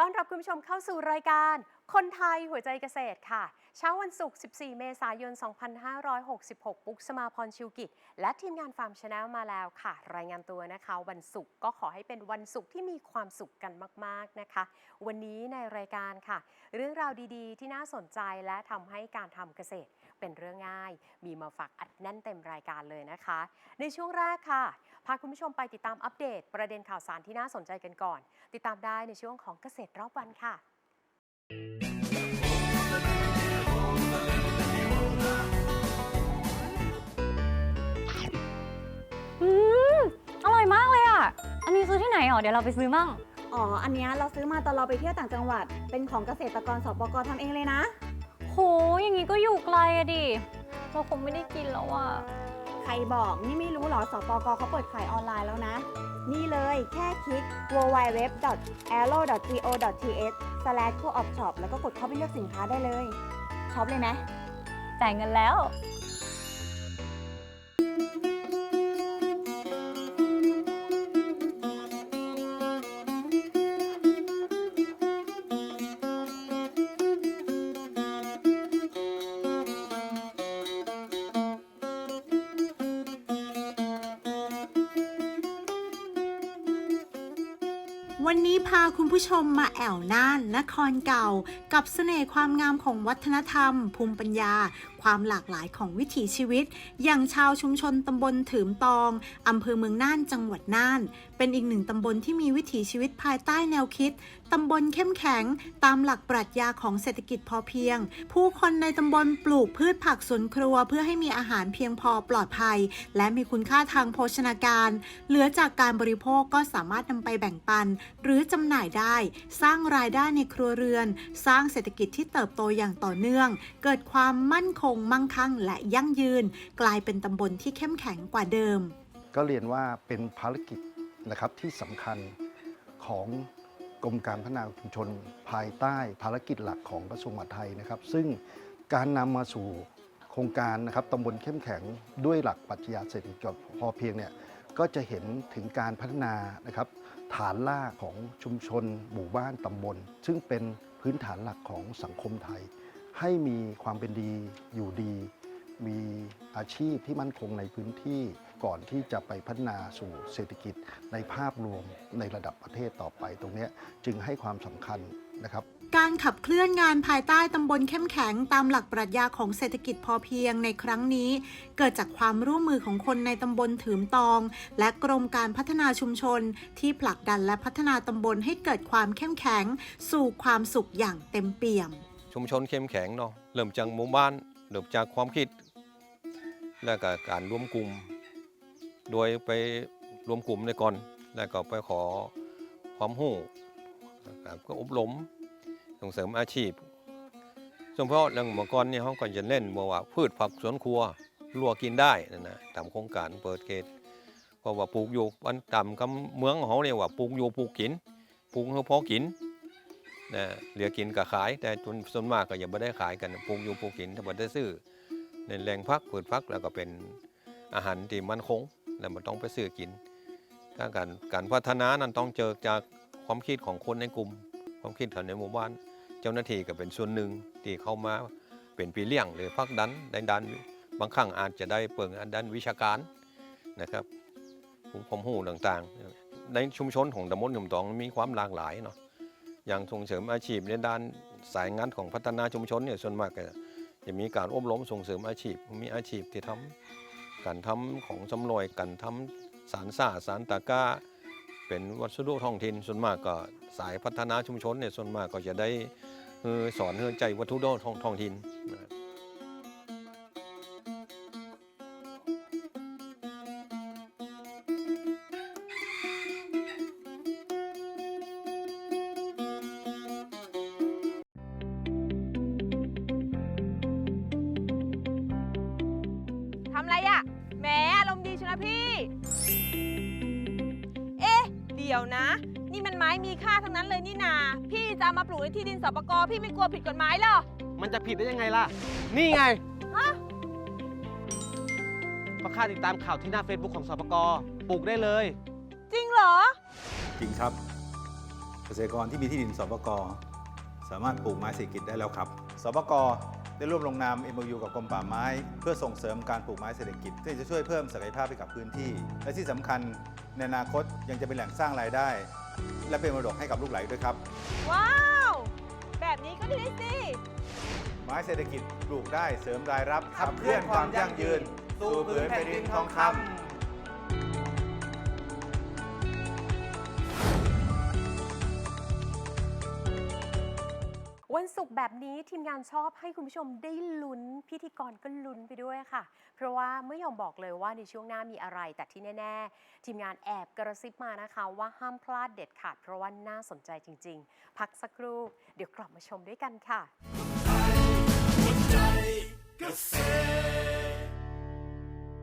ต้อนรับคุณผู้ชมเข้าสู่รายการ คนไทยหัวใจเกษตรค่ะ เช้าวันศุกร์ 14 เมษายน 2566 ปุ๊กสมาพรชิวกิจ และทีมงานฟาร์มชาแนลมาแล้วค่ะ รายงานตัวนะคะ วันศุกร์ก็ขอให้เป็นวันศุกร์ที่มีความสุขกันมาก ๆ นะคะ วันนี้ในรายการค่ะ เรื่องราวดีๆ ที่น่าสนใจและทำให้การทำเกษตร เป็นเรื่องง่าย มีมาฝากอัดแน่นเต็มรายการเลยนะคะ ในช่วงแรกค่ะ พาคุณผู้ชมไปติดตามอัปเดต ประเด็นข่าวสารที่น่าสนใจกันก่อน ติดตามได้ในช่วงของเกษตรรอบวันค่ะ อืมอร่อยมากเลยอะ อันนี้ซื้อที่ไหนอ๋อเดี๋ยวเราไปซื้อมั่ง อ๋อ อันเนี้ยเราซื้อมาตอนเราไปเที่ยวต่างจังหวัด เป็นของเกษตรกรสปกทำเองเลยนะ โห อย่างนี้ก็อยู่ไกลอะดิ เราคงไม่ได้กินแล้วอะใครบอกนี่ไม่รู้เหรอสปกเขาเปิดขายออนไลน์แล้วนะ นี่เลยแค่คลิก www.arrow.go.th/co-op-shop แล้วก็กดเข้าไปเลือกสินค้าได้เลยช็อปเลยไหมจ่ายเงินแล้ว วันนี้พาคุณผู้ชมมาแอวน่าน นครเก่า กับเสน่ห์ความงามของวัฒนธรรม ภูมิปัญญา ความหลากหลายของวิถีชีวิต อย่างชาวชุมชนตำบลถืมตองอำเภอเมืองน่านจังหวัดน่าน เป็นอีกหนึ่งตำบลที่มีวิถีชีวิตภายใต้แนวคิดตำบลเข้มแข็ง ตามหลักปรัชญาของเศรษฐกิจพอเพียง ผู้คนในตำบลปลูกพืชผักสวนครัว เพื่อให้มีอาหารเพียงพอปลอดภัย และมีคุณค่าทางโภชนาการ เหลือจากการบริโภคก็สามารถนำไปแบ่งปันหรือจำหน่ายได้ สร้างรายได้ในครัวเรือน สร้างเศรษฐกิจที่เติบโตอย่างต่อเนื่อง เกิดความมั่นคงมั่งคั่ง และยั่งยืน กลายเป็นตำบลที่เข้มแข็งกว่าเดิม ก็เรียนว่าเป็นภารกิจนะครับที่สำคัญของกรมการพัฒนาชุมชนภายใต้ภารกิจหลักของกระทรวงมหาดไทยนะครับ ซึ่งการนำมาสู่โครงการนะครับตำบลเข้มแข็งด้วยหลักปรัชญาเศรษฐกิจพอเพียงเนี่ยก็จะเห็นถึงการพัฒนานะครับ ฐานรากของชุมชน หมู่บ้านตำบล ซึ่งเป็นพื้นฐานหลักของสังคมไทย ให้มีความเป็นดีอยู่ดี มีอาชีพที่มั่นคงในพื้นที่ก่อนที่จะไปพัฒนาสู่เศรษฐกิจในภาพรวมในระดับประเทศต่อไปตรงนี้จึงให้ความสำคัญนะครับ การขับเคลื่อนงานภายใต้ตำบลเข้มแข็งตามหลักปรัชญาของเศรษฐกิจพอเพียงในครั้งนี้ เกิดจากความร่วมมือของคนในตำบลถืมตอง และกรมการพัฒนาชุมชน ที่ผลักดันและพัฒนาตำบลให้เกิดความเข้มแข็ง สู่ความสุขอย่างเต็มเปี่ยม ชุมชนเข้มแข็งเนาะเริ่มจากหมู่บ้านเริ่มจากความคิด แล้วก็การรวมกลุ่ม โดยไปรวมกลุ่มในก่อน แล้วก็ไปขอความรู้ก็อบรม ส่งเสริมอาชีพเฉพาะเรื่องมื่อก่อนเนี่ยเขาก็จะเล่นบอกว่าพืชผักสวนครัวรัวกินได้นั่นนะตามโครงการเปิดเกตเพราะว่าปลูกอยู่วันต่ำกับเมืองเขาเรียกว่าปลูกอยู่ปลูกกินปลูกเพื่อพอกินนะเหลือกินก็ขาย แต่จนส่วนมากก็ยังไม่ได้ขายกันปลูกอยู่ปลูกกินถ้าบ่ได้ซื้อในแหล่งพักพืชพักแล้วก็เป็นอาหารที่มั่นคงแล้วมันต้องไปซื้อกินถ้าการการพัฒนานั้นต้องเจอจากความคิดของคนในกลุ่ม ความคิดของในหมู่บ้าน เจ้าหน้าที่ก็เป็นส่วนหนึ่งที่เข้ามาเป็นปีเลี้ยงหรือพักดันในด้านบางครั้งอาจจะได้เปิงด้านวิชาการนะครับผมความรู้ต่างๆ ในชุมชนของตำบลหนุ่มตองมีความหลากหลายเนาะอย่างส่งเสริมอาชีพในด้านสายงานของพัฒนาชุมชนเนี่ยส่วนมากก็จะมีการอบรมส่งเสริมอาชีพ มีอาชีพที่ทำการทำของสำรวยการทำสารซ่าสารตะก้า เป็นวัสดุท้องถิ่นส่วนมากก็สายพัฒนาชุมชนเนี่ยส่วนมากก็จะได้สอนเรื่องใจวัตถุดท้องท้องถิ่นทำไรอะแหมอารมณ์ดีชนะพี่ ดี๋ยวนะ นี่มันไม้มีค่าทั้งนั้นเลยนี่นา พี่จะเอามาปลูกในที่ดินสปกพี่ไม่กลัวผิดกฎหมายเหรอ มันจะผิดได้ยังไงล่ะ นี่ไงฮะ ก็ค่าติดตามข่าวที่หน้า Facebook ของสปกปลูกได้เลย จริงเหรอ จริงครับ เกษตรกรที่มีที่ดินสปกสามารถปลูกไม้เศรษฐกิจได้แล้วครับสปก ได้ร่วมลงนาม MOU กับกรมป่าไม้ เพื่อส่งเสริมการปลูกไม้เศรษฐกิจที่จะช่วยเพิ่มศักยภาพให้กับพื้นที่ และที่สำคัญในอนาคตยังจะเป็นแหล่งสร้างรายได้ และเป็นมรดกให้กับลูกหลานด้วยครับ ว้าว แบบนี้ก็ดีสิไม้เศรษฐกิจปลูกได้เสริมรายรับขับเคลื่อนความยั่งยืนสู่ผืนแผ่นดินทองคำ วันศุกร์แบบนี้ทีมงานชอบให้คุณผู้ชมได้ลุ้นพิธีกรก็ลุ้นไปด้วยค่ะ เพราะว่าไม่ยอมบอกเลยว่าในช่วงหน้ามีอะไร แต่ที่แน่ ๆ ทีมงานแอบกระซิบมานะคะ ว่าห้ามพลาดเด็ดขาดเพราะว่าน่าสนใจจริง ๆ พักสักครู่ เดี๋ยวกลับมาชมด้วยกันค่ะเกษตร